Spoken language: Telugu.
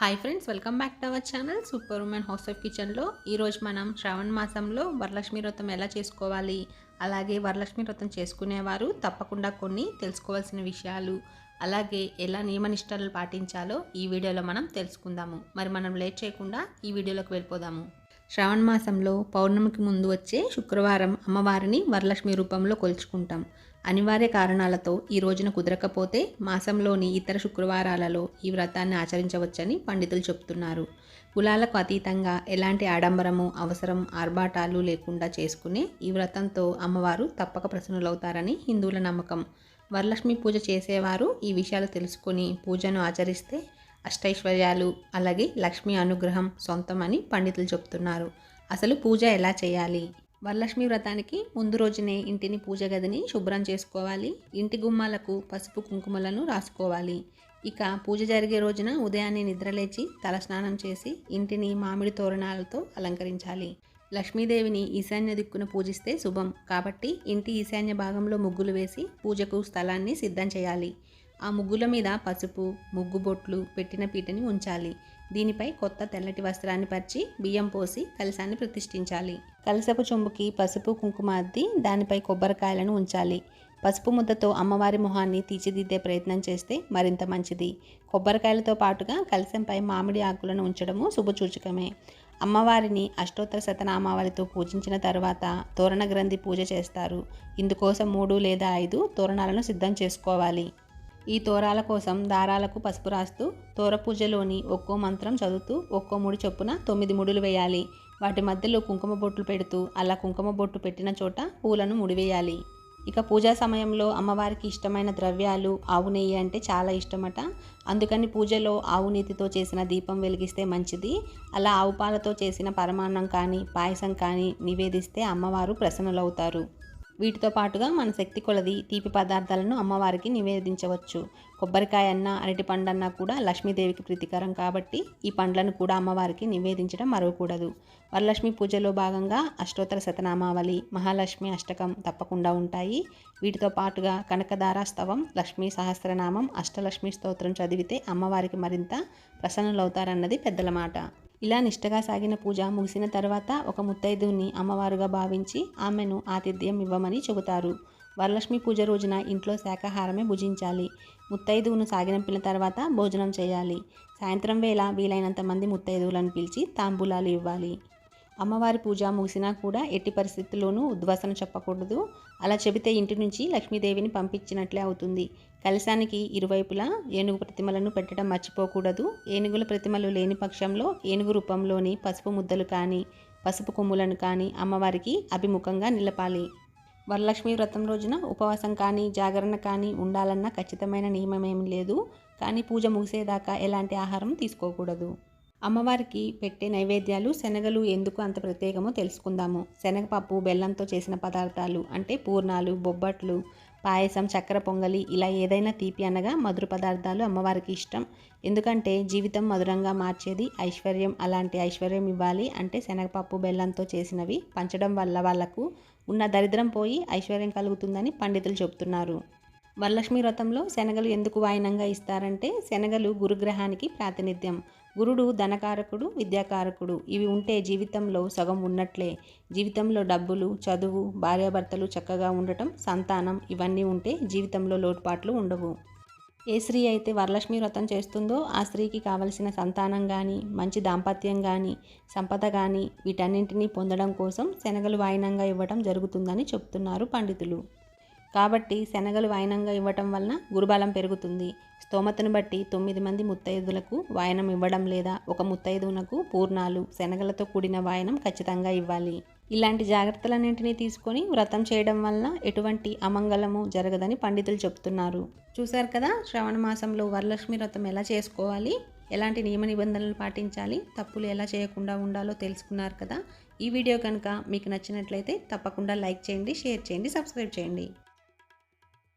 Hi friends welcome back to our channel super women house of కిచెన్లో ఈరోజు మనం శ్రావణ మాసంలో వరలక్ష్మి వ్రతం ఎలా చేసుకోవాలి? అలాగే వరలక్ష్మి వ్రతం చేసుకునేవారు తప్పకుండా కొన్ని తెలుసుకోవాల్సిన విషయాలు. అలాగే ఎలా నియమనిష్టలు పాటించాలో ఈ వీడియోలో మనం తెలుసుకుందాము. మరి మనం లేట్ చేయకుండా ఈ వీడియోలోకి వెళ్ళిపోదాము. శ్రావణ మాసంలో పౌర్ణమికి ముందు వచ్చే శుక్రవారం అమ్మవారిని వరలక్ష్మి రూపంలో కొలుచుకుంటాం. అనివార్య కారణాలతో ఈ రోజున కుదరకపోతే మాసంలోని ఇతర శుక్రవారాలలో ఈ వ్రతాన్ని ఆచరించవచ్చని పండితులు చెప్తున్నారు కులాలకు అతీతంగా ఎలాంటి ఆడంబరము అవసరం ఆర్భాటాలు లేకుండా చేసుకునే ఈ వ్రతంతో అమ్మవారు తప్పక ప్రసన్నులవుతారని హిందువుల నమ్మకం. వరలక్ష్మి పూజ చేసేవారు ఈ విషయాలు తెలుసుకొని పూజను ఆచరిస్తే అష్టైశ్వర్యాలు అలాగే లక్ష్మీ అనుగ్రహం సొంతమని పండితులు చెప్తున్నారు. అసలు పూజ ఎలా చేయాలి? వరలక్ష్మి వ్రతానికి ముందు రోజునే ఇంటిని పూజ గదిని శుభ్రం చేసుకోవాలి. ఇంటి గుమ్మాలకు పసుపు కుంకుమలను రాసుకోవాలి. ఇక పూజ జరిగే రోజున ఉదయాన్నే నిద్రలేచి తలస్నానం చేసి ఇంటిని మామిడి తోరణాలతో అలంకరించాలి. లక్ష్మీదేవిని ఈశాన్య దిక్కున పూజిస్తే శుభం. కాబట్టి ఇంటి ఈశాన్య భాగంలో ముగ్గులు వేసి పూజకు స్థలాన్ని సిద్ధం చేయాలి. ఆ ముగ్గుల మీద పసుపు ముగ్గు బొట్లు పెట్టిన పీటని ఉంచాలి. దీనిపై కొత్త తెల్లటి వస్త్రాన్ని పరిచి బియ్యం పోసి కలశాన్ని ప్రతిష్ఠించాలి. కలసపు చెంబుకి పసుపు కుంకుమ అద్ది దానిపై కొబ్బరికాయలను ఉంచాలి. పసుపు ముద్దతో అమ్మవారి మొహాన్ని తీర్చిదిద్దే ప్రయత్నం చేస్తే మరింత మంచిది. కొబ్బరికాయలతో పాటుగా కలశంపై మామిడి ఆకులను ఉంచడము శుభసూచకమే. అమ్మవారిని అష్టోత్తర శతనామావళితో పూజించిన తర్వాత తోరణ గ్రంథి పూజ చేస్తారు. ఇందుకోసం మూడు లేదా ఐదు తోరణాలను సిద్ధం చేసుకోవాలి. ఈ తోరాల కోసం దారాలకు పసుపు రాస్తూ తోర పూజలోని ఒక్కో మంత్రం చదువుతూ ఒక్కో ముడి చొప్పున తొమ్మిది ముడులు వేయాలి. వాటి మధ్యలో కుంకుమ బొట్లు పెడుతూ అలా కుంకుమ బొట్టు పెట్టిన చోట పూలను ముడివేయాలి ఇక పూజా సమయంలో అమ్మవారికి ఇష్టమైన ద్రవ్యాలు ఆవు నెయ్యి అంటే చాలా ఇష్టమట. అందుకని పూజలో ఆవు నీతితో చేసిన దీపం వెలిగిస్తే మంచిది. అలా ఆవు పాలతో చేసిన పరమాన్నం కానీ పాయసం కానీ నివేదిస్తే అమ్మవారు ప్రసన్నులవుతారు. వీటితో పాటుగా మన శక్తి కొలది తీపి పదార్థాలను అమ్మవారికి నివేదించవచ్చు. కొబ్బరికాయ అన్న అరటి పండన్నా కూడా లక్ష్మీదేవికి ప్రీతికరం కాబట్టి ఈ పండ్లను కూడా అమ్మవారికి నివేదించడం మరవకూడదు. వరలక్ష్మి పూజలో భాగంగా అష్టోత్తర శతనామావళి మహాలక్ష్మి అష్టకం తప్పకుండా ఉంటాయి. వీటితో పాటుగా కనకధారాస్తవం లక్ష్మీ సహస్రనామం అష్టలక్ష్మి స్తోత్రం చదివితే అమ్మవారికి మరింత ప్రసన్నులవుతారన్నది పెద్దల మాట. ఇలా నిష్టగా సాగిన పూజ ముగిసిన తర్వాత ఒక ముత్తైదుని అమ్మవారుగా భావించి ఆమెను ఆతిథ్యం ఇవ్వమని చెబుతారు. వరలక్ష్మి పూజ రోజున ఇంట్లో శాకాహారమే భుజించాలి. ముత్తైదువును సాగినంపిన తర్వాత భోజనం చేయాలి. సాయంత్రం వేళ వీలైనంత మంది ముత్తైదువులను పిలిచి తాంబూలాలు ఇవ్వాలి. అమ్మవారి పూజ ముగిసినా కూడా ఎట్టి పరిస్థితుల్లోనూ ఉద్వాసన చెప్పకూడదు. అలా చెబితే ఇంటి నుంచి లక్ష్మీదేవిని పంపించినట్లే అవుతుంది. కలశానికి ఇరువైపులా ఏనుగు ప్రతిమలను పెట్టడం మర్చిపోకూడదు. ఏనుగుల ప్రతిమలు లేని పక్షంలో ఏనుగు రూపంలోని పసుపు ముద్దలు కానీ పసుపు కొమ్ములను కానీ అమ్మవారికి అభిముఖంగా నిలపాలి. వరలక్ష్మి వ్రతం రోజున ఉపవాసం కానీ జాగరణ కానీ ఉండాలన్న ఖచ్చితమైన నియమమేమి లేదు. కానీ పూజ ముగిసేదాకా ఎలాంటి ఆహారం తీసుకోకూడదు. అమ్మవారికి పెట్టే నైవేద్యాలు శనగలు ఎందుకు అంత ప్రత్యేకమో తెలుసుకుందాము. శనగపప్పు బెల్లంతో చేసిన పదార్థాలు అంటే పూర్ణాలు బొబ్బట్లు పాయసం చక్కెర పొంగలి ఇలా ఏదైనా తీపి అనగా మధుర పదార్థాలు అమ్మవారికి ఇష్టం. ఎందుకంటే జీవితం మధురంగా మార్చేది ఐశ్వర్యం. అలాంటి ఐశ్వర్యం ఇవ్వాలి అంటే శనగపప్పు బెల్లంతో చేసినవి పంచడం వల్ల వాళ్ళకు ఉన్న దరిద్రం పోయి ఐశ్వర్యం కలుగుతుందని పండితులు చెబుతున్నారు. వరలక్ష్మి వ్రతంలో శనగలు ఎందుకు వాయినంగా ఇస్తారంటే శనగలు గురుగ్రహానికి ప్రాతినిధ్యం. గురుడు ధనకారకుడు విద్యాకారకుడు. ఇవి ఉంటే జీవితంలో సగం ఉన్నట్లే. జీవితంలో డబ్బులు చదువు భార్యాభర్తలు చక్కగా ఉండటం సంతానం ఇవన్నీ ఉంటే జీవితంలో లోటుపాట్లు ఉండవు. ఏ స్త్రీ అయితే వరలక్ష్మి వ్రతం చేస్తుందో ఆ స్త్రీకి కావలసిన సంతానం కానీ మంచి దాంపత్యం కానీ సంపద కానీ వీటన్నింటినీ పొందడం కోసం శనగలు వాయినంగా ఇవ్వడం జరుగుతుందని చెప్తున్నారు పండితులు. కాబట్టి శనగలు వాయనంగా ఇవ్వటం వలన గురుబలం పెరుగుతుంది. స్తోమతను బట్టి తొమ్మిది మంది ముత్తైదులకు వాయనం ఇవ్వడం లేదా ఒక ముత్తైదునకు పూర్ణాలు శనగలతో కూడిన వాయనం ఖచ్చితంగా ఇవ్వాలి. ఇలాంటి జాగ్రత్తలన్నింటినీ తీసుకొని వ్రతం చేయడం వలన ఎటువంటి అమంగళము జరగదని పండితులు చెప్తున్నారు చూశారు కదా శ్రవణ మాసంలో వరలక్ష్మి వ్రతం ఎలా చేసుకోవాలి? ఎలాంటి నియమ నిబంధనలు పాటించాలి? తప్పులు ఎలా చేయకుండా ఉండాలో తెలుసుకున్నారు కదా. ఈ వీడియో కనుక మీకు నచ్చినట్లయితే తప్పకుండా లైక్ చేయండి షేర్ చేయండి సబ్స్క్రైబ్ చేయండి.